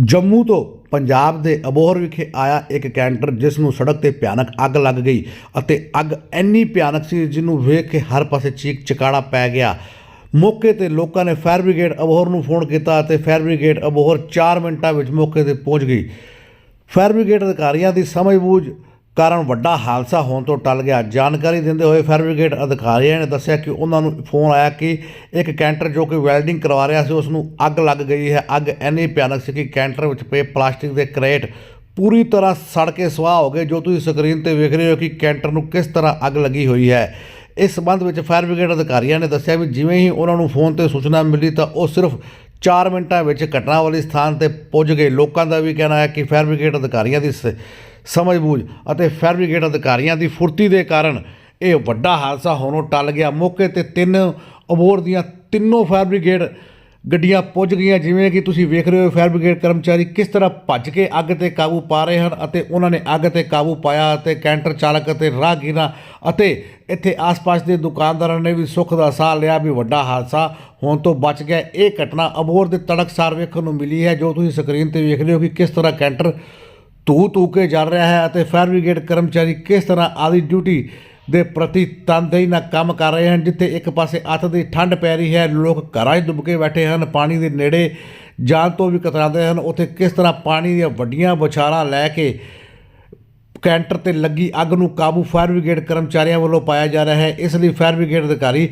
ਜੰਮੂ ਤੋਂ ਪੰਜਾਬ ਦੇ ਅਬੋਹਰ ਵਿਖੇ ਆਇਆ ਇੱਕ ਕੈਂਟਰ, ਜਿਸ ਨੂੰ ਸੜਕ ਤੇ ਭਿਆਨਕ ਅੱਗ ਲੱਗ ਗਈ ਅਤੇ ਅੱਗ ਇੰਨੀ ਭਿਆਨਕ ਸੀ ਜਿਹਨੂੰ ਵੇਖ ਕੇ ਹਰ ਪਾਸੇ ਚੀਕ ਚਿਕਾੜਾ ਪੈ ਗਿਆ। ਮੌਕੇ ਤੇ ਲੋਕਾਂ ਨੇ ਫਾਇਰ ਬ੍ਰਿਗੇਡ ਅਬੋਹਰ ਨੂੰ ਫੋਨ ਕੀਤਾ ਅਤੇ ਫਾਇਰ ਬ੍ਰਿਗੇਡ ਅਬੋਹਰ 4 ਮਿੰਟਾਂ ਵਿੱਚ ਮੌਕੇ ਤੇ ਪਹੁੰਚ ਗਈ। ਫਾਇਰ ਬ੍ਰਿਗੇਡ ਅਧਿਕਾਰੀਆਂ ਦੀ ਸਮਝਬੂਝ ਕਾਰਨ ਵੱਡਾ ਹਾਦਸਾ ਹੋਣ ਤੋਂ ਟਲ ਗਿਆ। ਜਾਣਕਾਰੀ ਦਿੰਦੇ ਹੋਏ ਫਾਇਰ ਬ੍ਰਿਗੇਡ ਅਧਿਕਾਰੀਆਂ ਨੇ ਦੱਸਿਆ ਕਿ ਉਹਨਾਂ ਨੂੰ ਫੋਨ ਆਇਆ ਕਿ ਇੱਕ ਕੈਂਟਰ ਜੋ ਕਿ ਵੈਲਡਿੰਗ ਕਰਵਾ ਰਿਹਾ ਸੀ, ਉਸ ਨੂੰ ਅੱਗ ਲੱਗ ਗਈ ਹੈ। ਅੱਗ ਇੰਨੀ ਭਿਆਨਕ ਸੀ ਕਿ ਕੈਂਟਰ ਵਿੱਚ ਪਏ ਪਲਾਸਟਿਕ ਦੇ ਕਰੇਟ ਪੂਰੀ ਤਰ੍ਹਾਂ ਸੜ ਕੇ ਸਵਾਹ ਹੋ ਗਏ। ਜੋ ਤੁਸੀਂ ਸਕਰੀਨ ਤੇ ਵੇਖ ਰਹੇ ਹੋ ਕਿ ਕੈਂਟਰ ਨੂੰ ਕਿਸ ਤਰ੍ਹਾਂ ਅੱਗ ਲੱਗੀ ਹੋਈ ਹੈ। ਇਸ ਸਬੰਧ ਵਿੱਚ ਫਾਇਰ ਬ੍ਰਿਗੇਡ ਅਧਿਕਾਰੀਆਂ ਨੇ ਦੱਸਿਆ ਵੀ ਜਿਵੇਂ ਹੀ ਉਹਨਾਂ ਨੂੰ ਫੋਨ ਤੇ ਸੂਚਨਾ ਮਿਲੀ ਤਾਂ ਉਹ ਸਿਰਫ 4 ਮਿੰਟਾਂ ਵਿੱਚ ਘਟਨਾ ਵਾਲੀ ਸਥਾਨ ਤੇ ਪਹੁੰਚ ਗਏ। ਲੋਕਾਂ ਦਾ ਵੀ ਕਹਿਣਾ ਹੈ ਕਿ ਫਾਇਰ ਬ੍ਰਿਗੇਡ ਅਧਿਕਾਰੀਆਂ ਦੀ ਸ- ਸਮਝ-ਬੂਝ ਅਤੇ ਫਾਇਰ ਅਧਿਕਾਰੀਆਂ ਦੀ ਫੁਰਤੀ ਦੇ ਕਾਰਨ ਇਹ ਵੱਡਾ ਹਾਦਸਾ ਹੋਣੋਂ ਟਲ ਗਿਆ। ਮੌਕੇ ਤੇ ਤਿੰਨ ਅਬੋਰ ਦੀਆਂ ਤਿੰਨੋਂ ਫਾਇਰ ਬ੍ਰਿਗੇਡ ਗੱਡੀਆਂ ਪੁੱਜ ਗਈਆਂ, ਜਿਵੇਂ ਕਿ ਤੁਸੀਂ ਵੇਖ ਰਹੇ ਹੋ ਫਾਇਰ ਬ੍ਰਿਗੇਡ ਕਰਮਚਾਰੀ ਕਿਸ ਤਰ੍ਹਾਂ ਭੱਜ ਕੇ ਅੱਗ ਤੇ ਕਾਬੂ ਪਾ ਰਹੇ ਹਨ ਅਤੇ ਉਹਨਾਂ ਨੇ ਅੱਗ ਤੇ ਕਾਬੂ ਪਾਇਆ ਅਤੇ ਕੈਂਟਰ ਚਾਲਕ ਅਤੇ ਰਾਹਗੀਰਾਂ ਅਤੇ ਇੱਥੇ ਆਸ-ਪਾਸ ਦੇ ਦੁਕਾਨਦਾਰਾਂ ਨੇ ਵੀ ਸੁੱਖ ਦਾ ਸਾਹ ਲਿਆ ਵੀ ਵੱਡਾ ਹਾਦਸਾ ਹੋਣ ਤੋਂ ਬਚ ਗਿਆ। ਇਹ ਘਟਨਾ ਅਬੋਰ ਦੇ ਤੜਕਸਾਰ ਵੇਖਣ ਨੂੰ ਮਿਲੀ ਹੈ, ਜੋ ਤੁਸੀਂ ਸਕਰੀਨ ਤੇ ਵੇਖ ਰਹੇ ਹੋ ਕਿ ਕਿਸ ਤਰ੍ਹਾਂ ਕੈਂਟਰ ਧੂ ਧੂ ਕੇ ਚੱਲ ਰਿਹਾ ਹੈ ਅਤੇ ਫਾਇਰ ਬ੍ਰਿਗੇਡ ਕਰਮਚਾਰੀ ਕਿਸ ਤਰ੍ਹਾਂ ਆਦੀ ਡਿਊਟੀ ਦੇ ਪ੍ਰਤੀ ਤਨਦੇਹੀ ਨਾਲ ਕੰਮ ਕਰ ਰਹੇ ਹਨ, ਜਿੱਥੇ ਇੱਕ ਪਾਸੇ ਅੱਤ ਦੀ ਠੰਡ ਪੈ ਰਹੀ ਹੈ, ਲੋਕ ਘਰਾਂ 'ਚ ਡੁੱਬ ਕੇ ਬੈਠੇ ਹਨ, ਪਾਣੀ ਦੇ ਨੇੜੇ ਜਾਣ ਤੋਂ ਵੀ ਕਤਰਾਉਂਦੇ ਹਨ, ਉੱਥੇ ਕਿਸ ਤਰ੍ਹਾਂ ਪਾਣੀ ਦੀਆਂ ਵੱਡੀਆਂ ਬੁਛਾਰਾਂ ਲੈ ਕੇ ਕੈਂਟਰ ਤੇ ਲੱਗੀ ਅੱਗ ਨੂੰ ਕਾਬੂ ਫਾਇਰ ਬ੍ਰਿਗੇਡ ਕਰਮਚਾਰੀਆਂ ਵੱਲੋਂ ਪਾਇਆ ਜਾ ਰਿਹਾ ਹੈ, ਇਸ ਲਈ ਫਾਇਰ ਬ੍ਰਿਗੇਡ ਅਧਿਕਾਰੀ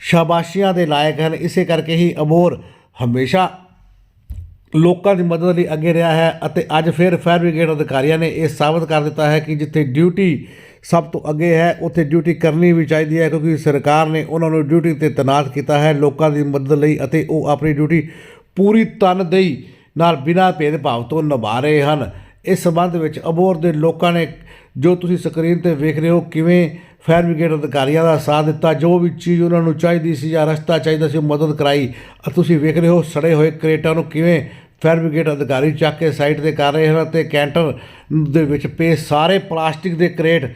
ਸ਼ਾਬਾਸ਼ੀਆਂ ਦੇ ਲਾਇਕ ਹਨ, ਇਸੇ ਕਰਕੇ ਹੀ ਅਮੋਰ ਹਮੇਸ਼ਾ ਲੋਕਾਂ ਦੀ ਮਦਦ ਲਈ ਅੱਗੇ ਰਿਹਾ ਹੈ ਅਤੇ ਅੱਜ ਫਿਰ ਫਾਇਰ ਬ੍ਰਿਗੇਡ ਅਧਿਕਾਰੀਆਂ ਨੇ ਇਹ ਸਾਬਤ ਕਰ ਦਿੱਤਾ ਹੈ ਕਿ ਜਿੱਥੇ ਡਿਊਟੀ ਸਭ ਤੋਂ ਅੱਗੇ ਹੈ, ਉੱਥੇ ਡਿਊਟੀ ਕਰਨੀ ਵੀ ਚਾਹੀਦੀ ਹੈ ਕਿਉਂਕਿ ਸਰਕਾਰ ਨੇ ਉਹਨਾਂ ਨੂੰ ਡਿਊਟੀ ਤੇ ਤੈਨਾਤ ਕੀਤਾ ਹੈ, ਲੋਕਾਂ ਦੀ ਮਦਦ ਲਈ ਅਤੇ ਉਹ ਆਪਣੀ ਡਿਊਟੀ ਪੂਰੀ ਤਨਦੇਹੀ ਨਾਲ ਬਿਨਾਂ ਭੇਦਭਾਵ ਤੋਂ ਨਿਭਾ ਰਹੇ ਹਨ। ਇਸ ਸਬੰਧ ਵਿੱਚ ਅਬੋਰ ਦੇ ਲੋਕਾਂ ਨੇ ਜੋ ਤੁਸੀਂ ਸਕਰੀਨ ਤੇ ਵੇਖ ਰਹੇ ਹੋ, ਕਿਵੇਂ ਫਾਇਰ ਬ੍ਰਿਗੇਡ ਅਧਿਕਾਰੀਆਂ ਦਾ ਸਾਥ ਦਿੱਤਾ। ਜੋ ਵੀ ਚੀਜ਼ ਉਹਨਾਂ ਨੂੰ ਚਾਹੀਦੀ ਸੀ ਜਾਂ ਰਸਤਾ ਚਾਹੀਦਾ ਸੀ, ਉਹ ਮਦਦ ਕਰਾਈ। ਤੁਸੀਂ ਵੇਖ ਰਹੇ ਹੋ, ਸੜੇ ਹੋਏ ਕਰੇਟਾਂ ਨੂੰ ਕਿਵੇਂ ਫਾਇਰ ਬ੍ਰਿਗੇਡ ਅਧਿਕਾਰੀ ਚੱਕ ਕੇ ਸਾਈਡ ਤੇ ਕਰ ਰਹੇ ਹਨ ਅਤੇ ਕੈਂਟਰ ਦੇ ਵਿੱਚ ਪਏ ਸਾਰੇ ਪਲਾਸਟਿਕ ਦੇ ਕਰੇਟ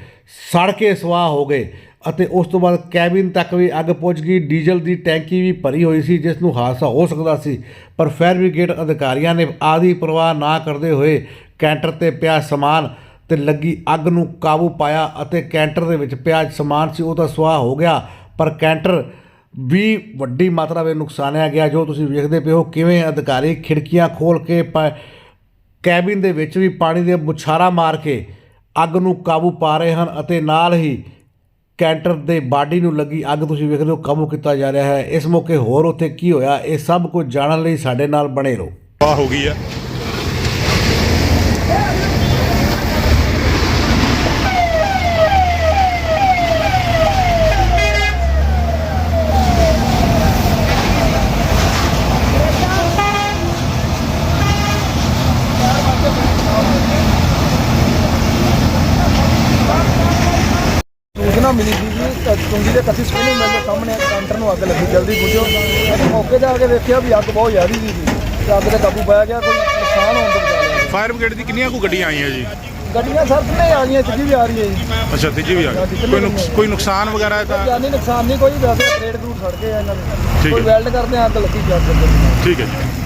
ਸੜ ਕੇ ਸਵਾਹ ਹੋ ਗਏ ਅਤੇ ਉਸ ਤੋਂ ਬਾਅਦ ਕੈਬਿਨ ਤੱਕ ਵੀ ਅੱਗ ਪਹੁੰਚ ਗਈ। ਡੀਜ਼ਲ ਦੀ ਟੈਂਕੀ ਵੀ ਭਰੀ ਹੋਈ ਸੀ, ਜਿਸ ਨੂੰ ਹਾਦਸਾ ਹੋ ਸਕਦਾ ਸੀ। ਪਰ ਫਾਇਰ ਬ੍ਰਿਗੇਡ ਅਧਿਕਾਰੀਆਂ ਨੇ ਆਦੀ ਪਰਵਾਹ ਨਾ ਕਰਦੇ ਹੋਏ ਕੈਂਟਰ ਤੇ ਪਿਆ ਸਮਾਨ ਤੇ ਲੱਗੀ ਅੱਗ ਨੂੰ ਕਾਬੂ ਪਾਇਆ ਅਤੇ ਕੈਂਟਰ ਦੇ ਵਿੱਚ ਪਿਆ ਸਮਾਨ ਸੀ, ਉਹ ਤਾਂ ਸੁਆਹ ਹੋ ਗਿਆ, ਪਰ ਕੈਂਟਰ ਵੀ ਵੱਡੀ ਮਾਤਰਾ ਵਿੱਚ ਨੁਕਸਾਨਿਆ ਗਿਆ। ਜੋ ਤੁਸੀਂ ਵੇਖਦੇ ਪਏ ਹੋ, ਕਿਵੇਂ ਅਧਿਕਾਰੀ ਖਿੜਕੀਆਂ ਖੋਲ ਕੇ ਪ- ਕੈਬਿਨ ਦੇ ਵਿੱਚ ਵੀ ਪਾਣੀ ਦੇ ਬੁਛਾਰਾ ਮਾਰ ਕੇ ਅੱਗ ਨੂੰ ਕਾਬੂ ਪਾ ਰਹੇ ਹਨ ਅਤੇ ਨਾਲ ਹੀ ਕੈਂਟਰ ਦੇ ਬਾਡੀ ਨੂੰ ਲੱਗੀ ਅੱਗ, ਤੁਸੀਂ ਵੇਖਦੇ ਹੋ ਕਾਬੂ ਕੀਤਾ ਜਾ ਰਿਹਾ ਹੈ। ਇਸ ਮੌਕੇ ਹੋਰ ਉੱਥੇ ਕੀ ਹੋਇਆ, ਇਹ ਸਭ ਕੁਝ ਜਾਣਨ ਲਈ ਸਾਡੇ ਨਾਲ ਬਣੇ ਰਹੋ। ਆ ਹੋ ਗਈ ਆ ਸੂਚਨਾ ਮਿਲੀ ਸੀ ਜੀ। ਤੁੰਗੀ ਦੇ ਕੱਥੀ ਸਕੂਲ ਦੇ ਸਾਹਮਣੇ ਕਾਊਂਟਰ ਨੂੰ ਅੱਗ ਲੱਗੀ। ਜਲਦੀ ਪੁੱਜੋ। ਅਸੀਂ ਮੌਕੇ ਤੇ ਆ ਕੇ ਵੇਖਿਆ ਵੀ ਅੱਗ ਬਹੁਤ ਜ਼ਿਆਦਾ ਸੀ ਤੇ ਅੱਗ ਤੇ ਕਾਬੂ ਪਾਇਆ ਗਿਆ ਕੋਈ ਨੁਕਸਾਨ ਹੋਣ ਤੋਂ ਬਚਾ ਲਿਆ। ਫਾਇਰ ਬ੍ਰਿਗੇਡ ਦੀ ਕਿੰਨੀਆਂ ਕੁ ਗੱਡੀਆਂ ਆਈਆਂ ਜੀ? ਗੱਡੀਆਂ ਸਰ ਕਿੰਨੇ ਆ ਰਹੀਆਂ? ਤੀਜੀ ਵੀ ਆ ਰਹੀ ਹੈ ਜੀ। ਅੱਛਾ ਤੀਜੀ ਵੀ ਆ ਗਈ। ਕੋਈ ਕੋਈ ਨੁਕਸਾਨ ਵਗੈਰਾ ਤਾਂ ਜਾਨੀ ਨੁਕਸਾਨ ਨਹੀਂ ਕੋਈ ਵੈਸੇ ਰੇਡ ਰੂਟ ਸੜ ਗਏ ਆ ਇਹਨਾਂ ਦੇ। ਕੋਈ। ਵੈਲਡ ਕਰਦੇ ਆ ਅੱਗ ਲੱਗੀ ਜਾ ਸਕਦੀ ਠੀਕ ਹੈ ਜੀ।